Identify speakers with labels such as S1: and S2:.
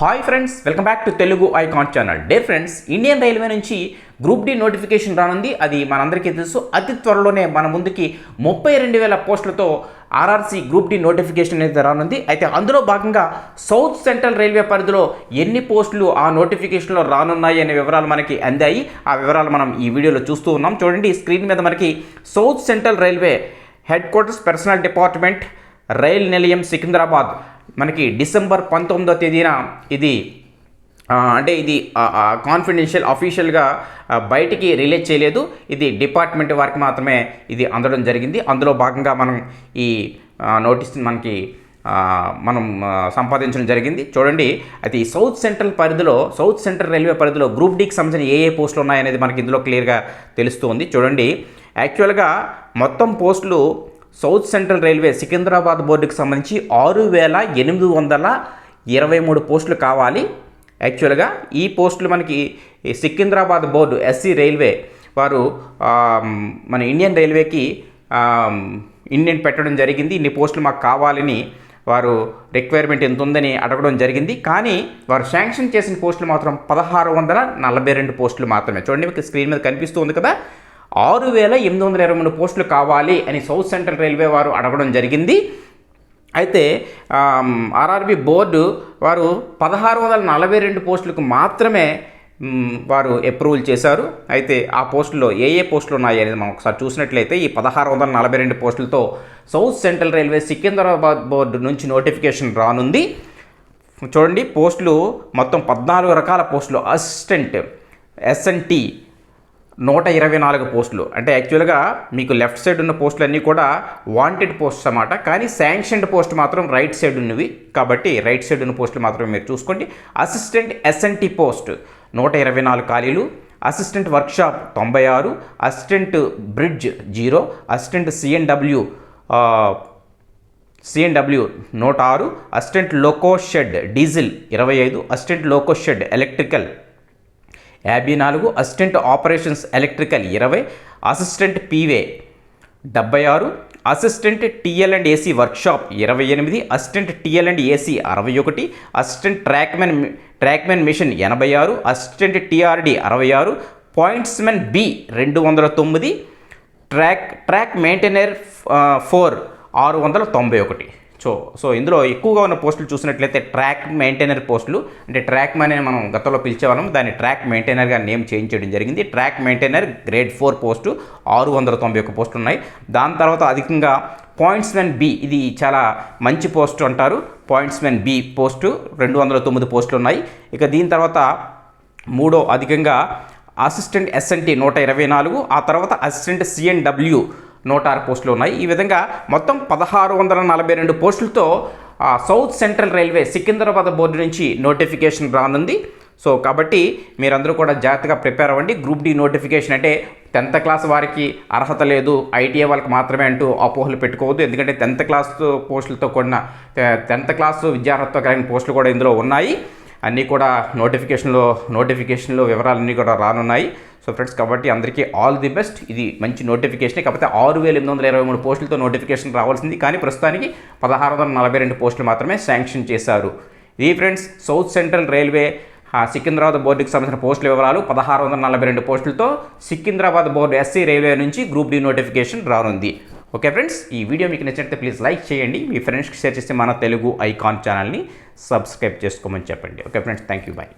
S1: Hi friends welcome back to Telugu icon channel. Day friends Indian railway నుంచి group D notification రానుంది. అది మనందరికీ తెలుసు. అతి త్వరలోనే మన ముందుకి ముప్పై రెండు వేల పోస్టులతో ఆర్ఆర్సీ గ్రూప్ డి నోటిఫికేషన్ అనేది రానుంది. అయితే అందులో భాగంగా సౌత్ సెంట్రల్ రైల్వే పరిధిలో ఎన్ని పోస్టులు ఆ నోటిఫికేషన్లో రానున్నాయి అనే వివరాలు మనకి అందాయి. ఆ వివరాలు మనం ఈ వీడియోలో చూస్తూ ఉన్నాం. చూడండి స్క్రీన్ మీద మనకి south central railway headquarters personnel department rail Nilayam Secunderabad. మనకి డిసెంబర్ పంతొమ్మిదో తేదీన ఇది అంటే ఇది కాన్ఫిడెన్షియల్ అఫీషియల్గా బయటికి రిలీజ్ చేయలేదు. ఇది డిపార్ట్మెంట్ వారికి మాత్రమే ఇది అందడం జరిగింది. అందులో భాగంగా మనం ఈ నోటీస్ మనకి మనం సంపాదించడం జరిగింది. చూడండి అయితే ఈ సౌత్ సెంట్రల్ పరిధిలో సౌత్ సెంట్రల్ రైల్వే పరిధిలో గ్రూప్ డీకి సంబంధించిన ఏ ఏ పోస్టులు ఉన్నాయనేది మనకి ఇందులో క్లియర్గా తెలుస్తుంది. చూడండి యాక్చువల్గా మొత్తం పోస్టులు సౌత్ సెంట్రల్ రైల్వే సికింద్రాబాద్ బోర్డుకి సంబంధించి ఆరు వేల ఎనిమిది వందల ఇరవై మూడు పోస్టులు కావాలి. యాక్చువల్గా ఈ పోస్టులు మనకి సికింద్రాబాద్ బోర్డు ఎస్సీ రైల్వే వారు మన ఇండియన్ రైల్వేకి ఇండియన్ పెట్టడం జరిగింది. ఇన్ని పోస్టులు మాకు కావాలని వారు రిక్వైర్మెంట్ ఎంత ఉందని అడగడం జరిగింది. కానీ వారు శాంక్షన్ చేసిన పోస్టులు మాత్రం పదహారు వందల నలభై రెండు పోస్టులు మాత్రమే. చూడండి మీకు స్క్రీన్ మీద కనిపిస్తుంది కదా. ఆరు వేల ఎనిమిది వందల ఇరవై మూడు పోస్టులు కావాలి అని సౌత్ సెంట్రల్ రైల్వే వారు అడగడం జరిగింది. అయితే ఆర్ఆర్బి బోర్డు వారు పదహారు వందల నలభై రెండు పోస్టులకు మాత్రమే వారు అప్రూవల్ చేశారు. అయితే ఆ పోస్టులో ఏ ఏ పోస్టులు ఉన్నాయి అనేది మనం ఒకసారి చూసినట్లయితే ఈ పదహారు వందల నలభై రెండు పోస్టులతో south central railway Secunderabad board నుంచి నోటిఫికేషన్ రానుంది. చూడండి పోస్టులు మొత్తం పద్నాలుగు రకాల పోస్టులు. అసిస్టెంట్ ఎస్ఎన్టీ నూట ఇరవై నాలుగు పోస్టులు. అంటే యాక్చువల్గా మీకు లెఫ్ట్ సైడ్ ఉన్న పోస్టులు అన్నీ కూడా వాంటెడ్ పోస్ట్స్ అన్నమాట. కానీ శాంక్షన్డ్ పోస్ట్ మాత్రం రైట్ సైడ్ ఉన్నవి. కాబట్టి రైట్ సైడ్ ఉన్న పోస్టులు మాత్రమే మీరు చూసుకోండి. అసిస్టెంట్ ఎస్ఎన్టీ పోస్ట్ నూట ఇరవై నాలుగు ఖాళీలు. అసిస్టెంట్ వర్క్షాప్ తొంభై ఆరు. Assistant bridge zero. Assistant CNW CNW నూట ఆరు. అసిస్టెంట్ లోకో షెడ్ డీజిల్ ఇరవై ఐదు. అసిస్టెంట్ లోకో షెడ్ ఎలక్ట్రికల్ యాభై నాలుగు అసిస్టెంట్ ఆపరేషన్స్ ఎలక్ట్రికల్ ఇరవై అసిస్టెంట్ పీవే డెబ్బై ఆరు assistant TL and AC workshop ఇరవై ఎనిమిది అసిస్టెంట్ టీఎల్ అండ్ ఏసీ అరవై ఒకటి అసిస్టెంట్ ట్రాక్మెన్ ట్రాక్మెన్ మిషన్ ఎనభై ఆరు అసిస్టెంట్ టీఆర్డి అరవై ఆరు పాయింట్స్మెన్ బి రెండు వందల తొమ్మిది ట్రాక్ ట్రాక్ మెయింటైనర్ ఫోర్ ఆరు వందల తొంభై ఒకటి. సో సో ఇందులో ఎక్కువగా ఉన్న పోస్టులు చూసినట్లయితే ట్రాక్ మెయింటైనర్ పోస్టులు అంటే ట్రాక్ మ్యాన్ అని మనం గతంలో పిలిచేవాళ్ళం. దాన్ని ట్రాక్ మెయింటైనర్గా నేమ్ చేంజ్ చేయడం జరిగింది. Track maintainer grade four post ఆరు వందల తొంభై ఒక్క పోస్టులు ఉన్నాయి. దాని తర్వాత అధికంగా పాయింట్స్ మెన్ బి ఇది చాలా మంచి పోస్టు అంటారు. పాయింట్స్ మెన్ బి పోస్టు రెండు వందల తొమ్మిది పోస్టులు ఉన్నాయి. ఇక దీని తర్వాత మూడో అధికంగా అసిస్టెంట్ ఎస్ఎన్టీ నూట ఇరవై నాలుగు ఆ తర్వాత అసిస్టెంట్ సిఎన్డబ్ల్యూ నూట ఆరు పోస్టులు ఉన్నాయి. ఈ విధంగా మొత్తం పదహారు వందల నలభై రెండు పోస్టులతో south central railway Secunderabad board నుంచి నోటిఫికేషన్ రానుంది. సో కాబట్టి మీరందరూ కూడా జాగ్రత్తగా ప్రిపేర్ అవ్వండి. గ్రూప్ డి నోటిఫికేషన్ అంటే టెన్త్ క్లాస్ వారికి అర్హత లేదు. ఐటీఐ వాళ్ళకి మాత్రమే అంటూ అపోహలు పెట్టుకోవద్దు. ఎందుకంటే టెన్త్ క్లాస్ పోస్టులతో కూడిన టెన్త్ క్లాస్ విద్యార్హతతో కలిగిన పోస్టులు కూడా ఇందులో ఉన్నాయి. అన్నీ కూడా నోటిఫికేషన్లో నోటిఫికేషన్లో వివరాలన్నీ కూడా రానున్నాయి. సో ఫ్రెండ్స్ కాబట్టి అందరికీ ఆల్ ది బెస్ట్ ఇది మంచి నోటిఫికేషన్ కాకపోతే ఆరు వేల ఎనిమిది వందల ఇరవై మూడు పోస్టులతో నోటిఫికేషన్ రావాల్సింది. కానీ ప్రస్తుతానికి పదహారు వందల నలభై రెండు పోస్టులు మాత్రమే శాంక్షన్ చేశారు. ఇది friends south central railway Secunderabad బోర్డుకి సంబంధించిన పోస్టుల వివరాలు. పదహారు వందల నలభై రెండు పోస్టులతో సికింద్రాబాద్ బోర్డు ఎస్సీ రైల్వే నుంచి గ్రూప్ డి నోటిఫికేషన్ రానుంది. ఓకే ఫ్రెండ్స్ ఈ వీడియో మీకు నచ్చినట్లయితే ప్లీజ్ లైక్ చేయండి. మీ ఫ్రెండ్స్కి షేర్ చేస్తే మన తెలుగు ఐకాన్ ఛానల్ని సబ్స్క్రైబ్ చేసుకోమని చెప్పండి. Okay friends thank you bye